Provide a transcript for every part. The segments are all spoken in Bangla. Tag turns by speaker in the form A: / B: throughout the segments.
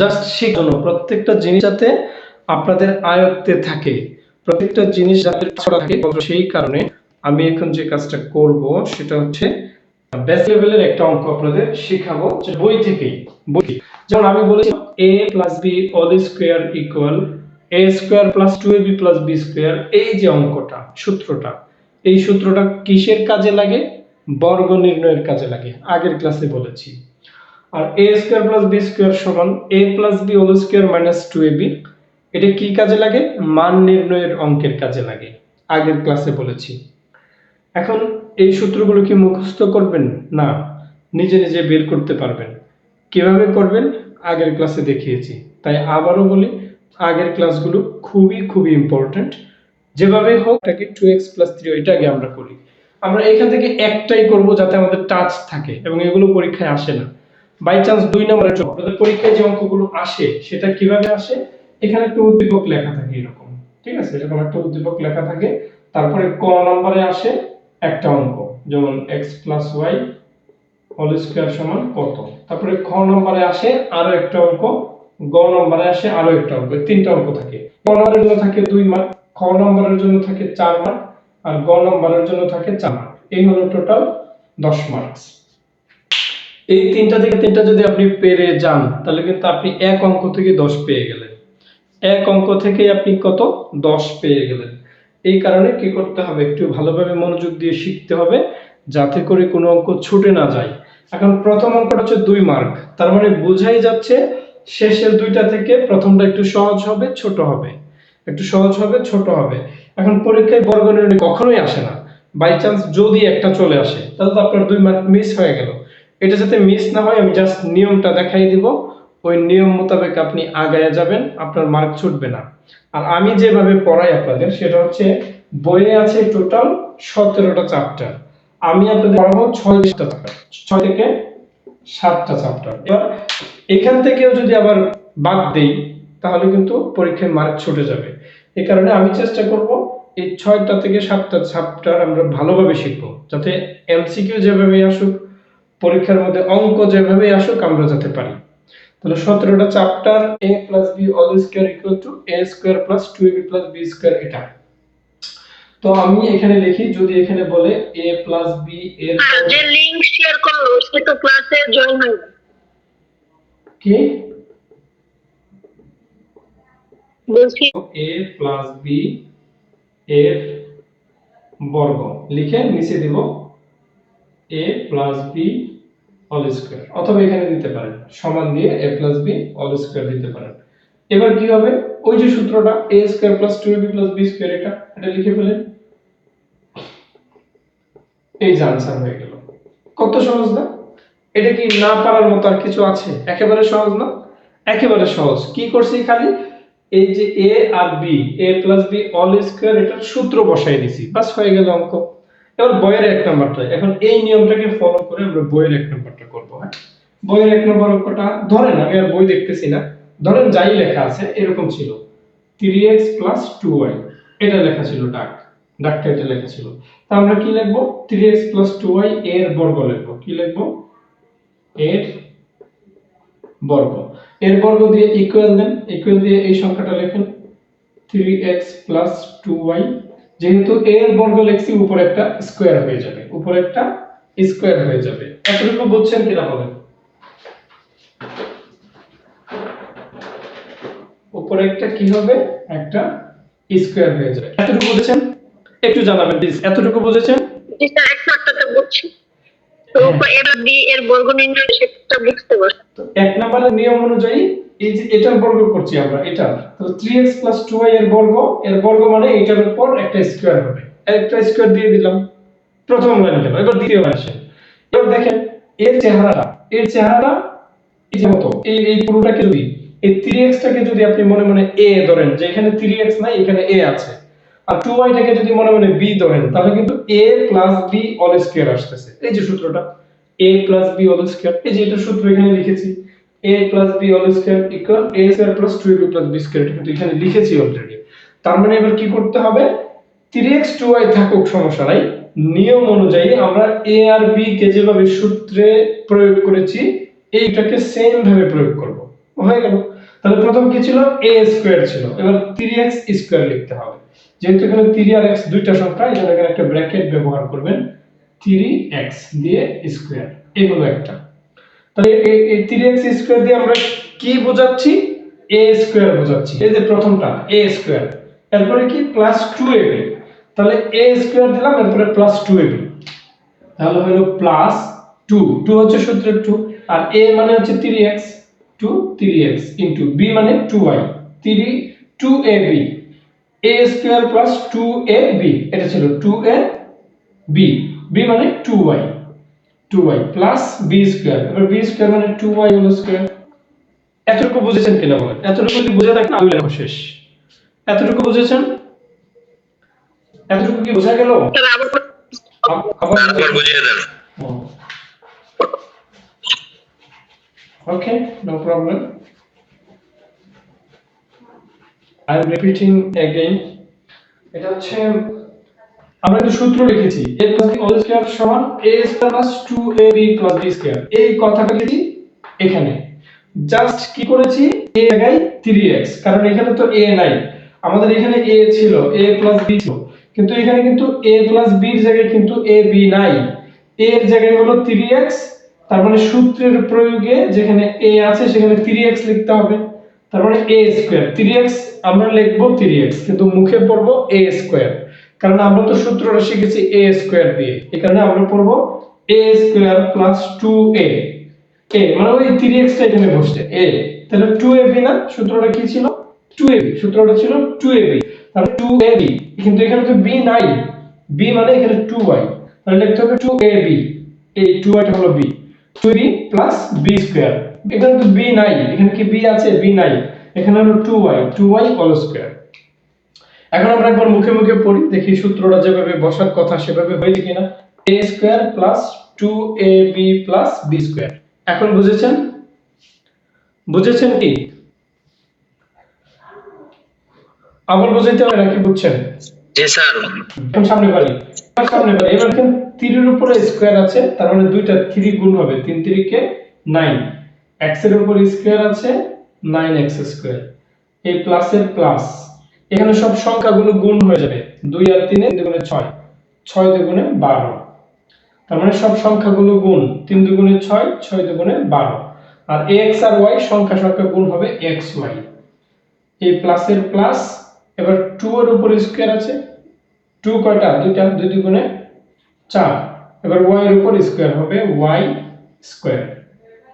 A: জাস্ট শেখানো প্রত্যেকটা জিনিস যাতে আপনাদের আয়ত্তে থাকে, প্রত্যেকটা জিনিস যাতে থাকে, সেই কারণে আমি এখন যে কাজটা করব সেটা হচ্ছে বেস লেভেলের একটা অঙ্ক আপনাদের বই থেকেই। বই যেমন আমি বলেছি A plus B all square equal A square plus two A B plus B square এই যে অঙ্কটা, সূত্রটা, এই সূত্রটা কিসের কাজে লাগে? বর্গ নির্ণয়ের কাজে লাগে, আগের ক্লাসে বলেছি। আর A square plus B square সমান A plus B whole square minus two A B এটা কি কাজে লাগে? মান নির্ণয়ের অঙ্কের কাজে লাগে। আগের ক্লাসে বলেছি। এখন এই সূত্রগুলো কি মুখস্থ করবেন? না, নিজে নিজে বের করতে পারবেন। কীভাবে করবেন? আগের ক্লাসে দেখিয়েছি। তাই আবারও বলি, আগের ক্লাসগুলো খুবই খুবই ইম্পর্ট্যান্ট যেভাবে হোক, এটাকে টু এক্স প্লাস থ্রি এটা আগে আমরা করি। আমরা এখান থেকে একটাই করব যাতে আমাদের টাচ থাকে এবং এগুলো পরীক্ষায় আসে না। বাই চান্স দুই নম্বরের জন্য আপনাদের পরীক্ষায় যে অঙ্কগুলো আসে, সেটা কীভাবে আসে? এখানে একটা উদ্দীপক লেখা থাকে এরকম। ঠিক আছে? এরকম একটা উদ্দীপক লেখা থাকে। তারপরে ক নম্বরে আসে একটা অঙ্ক, যেমন X plus Y whole square সমান কত? তারপরে খ নম্বরে আসে আরও একটা অঙ্ক, গ নম্বরে আসে আরও একটা অঙ্ক তিনটা অঙ্ক থাকে। ক নম্বরের জন্য থাকে দুই মার্ক খ নম্বরের জন্য থাকে চার মার্ক আর গ নম্বরের জন্য থাকে চার মার্ক এই হলো টোটাল দশ মার্কস এই তিনটা থেকে তিনটা যদি আপনি পেরে যান, তাহলে কিন্তু আপনি এক অঙ্ক থেকে দশ পেয়ে গেলেন। এক অঙ্ক থেকে আপনি কত? দশ পেয়ে গেলেন। এই কারণে কি করতে হবে? একটু ভালোভাবে মনোযোগ দিয়ে শিখতে হবে, যাতে করে কোনো অঙ্ক ছুটে না যায়। এখন প্রথম অঙ্কটা হচ্ছে দুই মার্ক। তার মানে বোঝাই যাচ্ছে, শেষের দুইটা থেকে প্রথমটা একটু সহজ হবে, ছোট হবে। একটু সহজ হবে, ছোট হবে। এখন পরীক্ষায় বর্গ নির্ণয় কখনোই আসে না। বাই চান্স যদি একটা চলে আসে, তাহলে তো আপনার দুই মার্ক মিস হয়ে গেল। এটা যাতে মিস না হয়, আমি জাস্ট নিয়মটা দেখাই দিব। ওই নিয়ম মোতাবেক আপনি আগায় যাবেন, আপনার মার্ক ছুটবে না। আর আমি যেভাবে পড়াই আপনাদের, সেটা হচ্ছে, বইয়ে আছে টোটাল সতেরোটা চ্যাপ্টার আমি আপনাদের পড়াবো ছয়টা ছয় থেকে সাতটা চ্যাপ্টার এবার এখান থেকেও যদি আবার বাদ দেই, তাহলে কিন্তু পরীক্ষায় মার্ক ছুটে যাবে। এই কারণে আমি চেষ্টা করব, এই ছয়টা থেকে সাতটা চ্যাপ্টার আমরা ভালোভাবে শিখব, যাতে এমসিকিউ যেভাবে আসুক পরীক্ষার মধ্যে অঙ্ক যেভাবে আসুক আমরা যাতে পারি। তাহলে সতেরোটা chapter A plus B all square equal to A square plus two B plus B square এটা। তো আমি এখানে লিখি যদি এখানে বলে এ প্লাস বি এর
B: যে লিংক শেয়ার করল সে তো ক্লাসে জয়েন হয়নি
A: কি? এ প্লাস বি এর বর্গ। লিখে নিচে দিব। A plus B all square অথবা এখানে দিতে পারেন, সমান দিয়ে A plus B all square দিতে পারেন। এবার কি হবে? ওই যে সূত্রটা A square plus two B plus B এটা এটা লিখে ফেলেন। এই যে আনসার হয়ে গেল। কত সহজ না? এটা কি না পারার মতো আর কিছু আছে? একেবারে সহজ না? একেবারে সহজ। কি করছি খালি? এই যে A R B A plus B all square এটার সূত্র বসাই দিছি। বাস হয়ে গেল অঙ্ক। এবার বইয়ের এক নাম্বারটা। এখন এই নিয়মটাকে ফলো করে আমরা বইয়ের এক নাম্বারটা করব হ্যাঁ? বইয়ের এক নম্বর অঙ্কটা ধরেন, আমি আর বই দেখতেছি না। ধরেন যাই লেখা আছে, এরকম ছিল। Three X plus two Y এটা লেখা ছিল ডাক। ডাকটা এটা লেখা ছিল। তা আমরা কি লিখব? Three X plus two Y এর বর্গ লিখব। কি লিখব? এর বর্গ। এর বর্গ দিয়ে ইকুয়াল দেন। ইকুয়াল দিয়ে এই সংখ্যাটা লেখেন। Three X plus two Y যেহেতু এর বর্গ লিখছি উপরে একটা স্কোয়ার হয়ে যাবে উপরে একটা স্কোয়ার হয়ে যাবে। এতটুকু বুঝছেন কিনা বলেন? উপরে একটা কি হবে? একটা স্কোয়ার হয়ে যাবে। এতটুকু বুঝেছেন? একটু জানাবেন প্লিজ এতটুকু বুঝেছেন?
B: পারছি।
A: এক নম্বরের নিয়ম অনুযায়ী এই যে এটার বর্গ করছি আমরা, এটা। তো 3x 2y এর বর্গ এর বর্গ মানে এটার উপর একটা স্কয়ার হবে। একটা স্কয়ার দিয়ে দিলাম। প্রথম লাইন গেল, এবার দ্বিতীয় লাইন আসে। এবার দেখেন, এর চেহারাটা এর চেহারাটা এই যে মতো এই এই পুরোটাকে যদি, এই 3x টাকে যদি আপনি মনে মনে a ধরেন, যে এখানে 3x নাই, এখানে a আছে। আর 2y টাকে যদি মনে মনে b ধরেন, তাহলে কিন্তু a b অল স্কয়ার আসতেছে। এই যে সূত্রটা, a b অল স্কয়ার এই যে এটা সূত্র এখানে লিখেছি। A b all square equal a square plus 2ab plus b square কিন্তু এখানে লিখেছি অলরেডি তার মানে এবার কি করতে হবে? 3x 2y থাকুক সমস্যা নাই। নিয়ম অনুযায়ী আমরা a আর b কে যেভাবে সূত্রে প্রয়োগ করেছি, এইটাকে সেম ভাবে প্রয়োগ করব। হয়ে গেল। তাহলে প্রথম কি ছিল? এ স্কোয়ার ছিল। এবার থ্রি এক্স স্কোয়ার লিখতে হবে। যেহেতু এখানে থ্রি আর এক্স দুইটা সংখ্যা এখানে একটা ব্র্যাকেট ব্যবহার করবেন। থ্রি এক্স দিয়ে স্কোয়ার এগুলো একটা। তাহলে এই- থ্রি এক্স স্কোয়ার দিয়ে আমরা কি বোঝাচ্ছি? এ স্কোয়ার বোঝাচ্ছি। এই যে প্রথমটা এ স্কোয়ার এরপরে কি? প্লাস টু এ তাহলে এ স্কোয়ার দিলাম, এরপরে প্লাস টু এ বি তাহলে হলো প্লাস টু টু হচ্ছে সূত্রের টু আর এ মানে হচ্ছে three X two three X into B মানে two Y three two A B A square plus two A B এটা ছিল টু এ বি বি মানে two Y two Y plus B square এবার বি স্কোয়ার মানে টু ওয়াই হোল স্কোয়ার এতটুকু বুঝেছেন কিনা বলেন? এতটুকু যদি বুঝে থাকেন আমি লেখা শেষ। এতটুকু বুঝেছেন? এতটুকু কি বোঝা গেল?
B: স্যার আবার
A: আবার
C: বুঝিয়ে দেন।
A: Okay, no problem. I'm repeating again. এটা হচ্ছে আমরা একটা সূত্র লিখেছি, a b all square সমান a square plus 2ab plus b square এই কথাটা লিখি এখানে। জাস্ট কি করেছি? A জায়গায় 3x কারণ এখানে তো a নাই। আমাদের এখানে a ছিল, a plus b ছিল। কিন্তু এখানে কিন্তু a plus b এর জায়গায় কিন্তু a, b নাই। A এর জায়গায় হলো 3x তার মানে সূত্রের প্রয়োগে যেখানে a আছে, সেখানে 3x লিখতে হবে। তার মানে a স্কয়ার 3x আমরা লিখব 3x কিন্তু মুখে পড়ব a স্কয়ার কারণ আমরা তো সূত্রটা শিখেছি a স্কয়ার দিয়ে। এই কারণে আমরা পড়ব a square plus 2a a মানে ওই 3x টা এখানে বসছে। a, তাহলে 2ab না? সূত্রটা কি ছিল? 2ab সূত্রটা ছিল 2ab তাহলে 2ab কিন্তু এখানে তো b নাই। b মানে এখানে 2y তাহলে লিখতে হবে 2ab এই 2y টা হলো b 2b plus b square এখানে তো b নাই। এখানে কি b আছে? b নাই। এখানে হলো 2y 2y হোল স্কয়ার এখন আমরা একবার মুখে মুখে পড়ি দেখি সূত্রটা যেভাবে বসার কথা সেভাবে হয়েছে কিনা। A square plus 2ab plus b square এখন বুঝেছেন? বুঝেছেন কি? আবার বুঝাইতে হবে নাকি বুঝছেন?
C: জি স্যার।
A: এখন সামনে এবার সামনে বাড়ি। এবার কিন্তু তিনের উপরে স্কোয়ার আছে তার মানে দুইটা থ্রি গুণ হবে তিন তিরিকে নাইন এক্সের উপর স্কোয়ার আছে নাইন এক্স স্কোয়ার এই প্লাসের প্লাস এখানে সব সংখ্যাগুলো গুণ হয়ে যাবে দুই আর তিনে দুগুণে ছয়। ছয় দুগুণে বারো। তার মানে সব সংখ্যাগুলো গুণ তিন দুগুণে ছয় ছয় দুগুণে বারো। আর এক্স আর ওয়াই সংখ্যা সংখ্যা গুণ হবে এক্স ওয়াই এই প্লাসের প্লাস এবার টু এর উপর স্কোয়ার আছে। টু কয়টা? দুইটা, দুই দুগুণে চার। এবার ওয়াই এর উপর স্কোয়ার হবে ওয়াই স্কোয়ার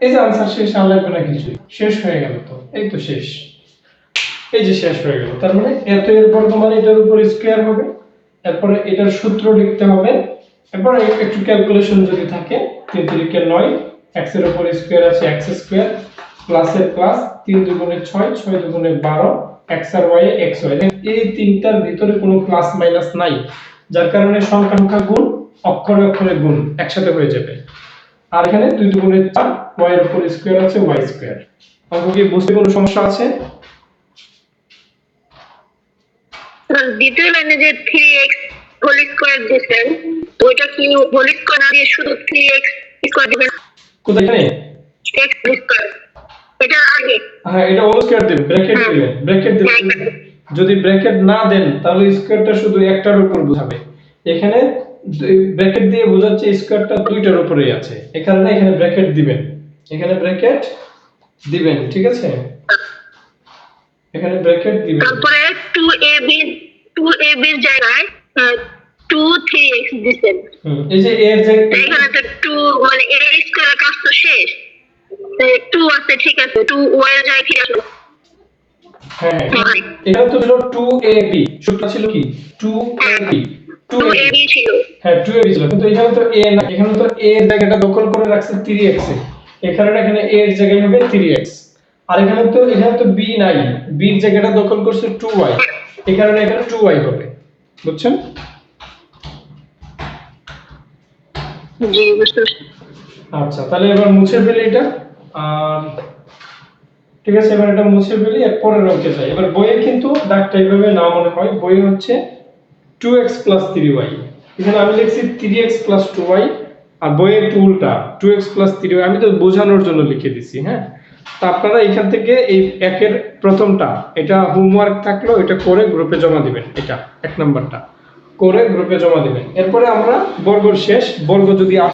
A: এই যে আনসার শেষ, আর না কিছু শেষ হয়ে গেল তো। এই তো শেষ। এই যে শেষ হয়ে গেল। তার মানে এত এর বর্তমানে এটার উপর স্কোয়ার হবে, এরপরে এটার সূত্র লিখতে হবে, এরপর একটু ক্যালকুলেশন যদি থাকে, তিন তিরিকে নয় এক্সের উপর স্কোয়ার আছে এক্স স্কোয়ার প্লাসের প্লাস তিন দুগুণে ছয় ছয় দুগুণে বারো এক্স আর ওয়াই এক্স ওয়াই এই তিনটার ভিতরে কোনো প্লাস মাইনাস নাই, যার কারণে সংখ্যা সংখ্যা গুণ, অক্ষরে অক্ষরে গুণ একসাথে হয়ে যাবে। আর এখানে দুই দুগুণে চার ওয়াই এর উপর স্কোয়ার আছে ওয়াই স্কোয়ার অঙ্ক কি বুঝতে কোনো সমস্যা আছে?
B: দ্বিতীয় লাইনে যে থ্রি এক্স হোল স্কোয়ার ওইটা কি হোল স্কোয়ার না দিয়ে শুধু থ্রি এক্স স্কোয়ার দিবেন?
A: কোথায়? এখানে
B: এক্স স্কোয়ার এটা আগে।
A: হ্যাঁ এটা হোল স্কয়ার দিবেন ব্র্যাকেট দিবেন ব্র্যাকেট দিবেন। যদি ব্র্যাকেট না দেন তাহলে স্কয়ারটা শুধু একটার উপর বোঝাবে। এখানে ব্র্যাকেট দিয়ে বোঝাচ্ছে স্কয়ারটা দুইটার উপরেই আছে। এই কারণে এখানে ব্র্যাকেট দিবেন। এখানে ব্র্যাকেট দিবেন ঠিক আছে? এখানে ব্র্যাকেট দিবেন।
B: তারপরে এ টু এ বির জায়গায় টু থ্রি এক্স দিচ্ছেন
A: এই যে এর যে
B: এখানে তো টু মানে এ স্কোয়ার কাজ তো শেষ। টু আছে ঠিক আছে। টু ওয়াই এর জায়গায় আসলো
A: হ্যাঁ। এখানে তো ছিল 2ab সূত্র ছিল কি? 2ab 2ab
B: বি ছিল।
A: হ্যাঁ 2ab ছিল। কিন্তু এখানে তো a না। এখানে তো a এর জায়গাটা দখল করে রাখছে 3x এ। এই কারণে এখানে a এর জায়গায় হবে 3x আর এখানে তো এখানে তো b নাই। B এর জায়গাটা দখল করছে 2y এই কারণে এখানে 2y হবে, বুঝছেন? আচ্ছা তাহলে এবার মুছে ফেলি এটা, আর ঠিক আছে, এবার এটা মুছে ফেলি পরের অঙ্কে যাই। এবার বইয়ে কিন্তু দাগটা এইভাবে না মনে হয়, বই হচ্ছে 2x 3y এখানে আমি লিখছি 3x 2y আর বইয়ে একটু উল্টা 2x 3y আমি তো বোঝানোর জন্য লিখে দিছি হ্যাঁ? আপনারা এখান থেকে এই একের প্রথমটা, এটা হোমওয়ার্ক থাকল, এটা করে গ্রুপে জমা দিবেন, এটা এক নাম্বারটা। করে গ্রুপে জমা দিবেন। এরপরে আমরা বর্গ শেষ, বর্গ যদি